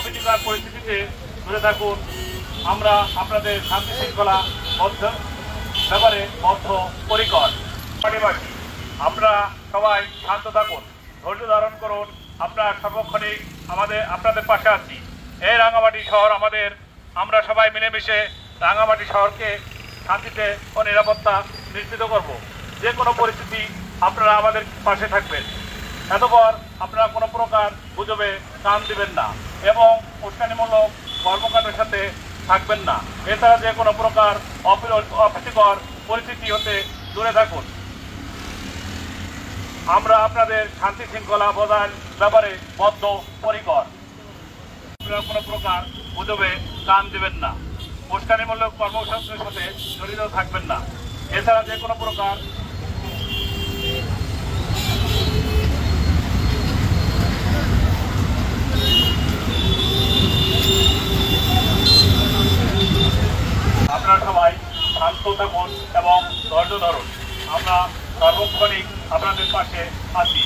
অপ্রীতিকর পরিস্থিতিতে দূরে থাকুন, আমরা আপনাদের শান্তি শৃঙ্খলা বদ্ধ, ব্যাপারে বদ্ধ, পরিকর। পারিবারিক আপনারা সবাই শান্ত থাকুন, ধৈর্য ধারণ করুন আপনারা সর্বক্ষণিক আমাদের, আপনাদের পাশে আছি। এই রাঙামাটি শহর আমাদের, আমরা সবাই মিলেমিশে রাঙামাটি শহরকে শান্তিতে ও নিরাপত্তা নিশ্চিত করব। যে কোনো পরিস্থিতি আপনারা আমাদের পাশে থাকবেন। এতপর আপনারা কোনো প্রকার গুজবে কান দিবেন না এবং উস্কানিমূলক কর্মকাণ্ডের সাথে থাকবেন না। এছাড়া যে কোনো প্রকার অপ্রি- অপ্রীতিকর পরিস্থিতি হতে দূরে থাকুন। আমরা আপনাদের শান্তি শৃঙ্খলা বজায় ব্যাপারে বদ্ধ পরিকর আপনারা কোনো প্রকার গুজবে কান দিবেন না। উস্কানিমূলক কর্মসূচির সাথে জড়িত থাকবেন না। এছাড়া যে কোনো প্রকার আপনারা সবাই শান্ত থাকুন এবং ধৈর্য ধরুন আমরা সার্বক্ষণিক আপনাদের পাশে আছি।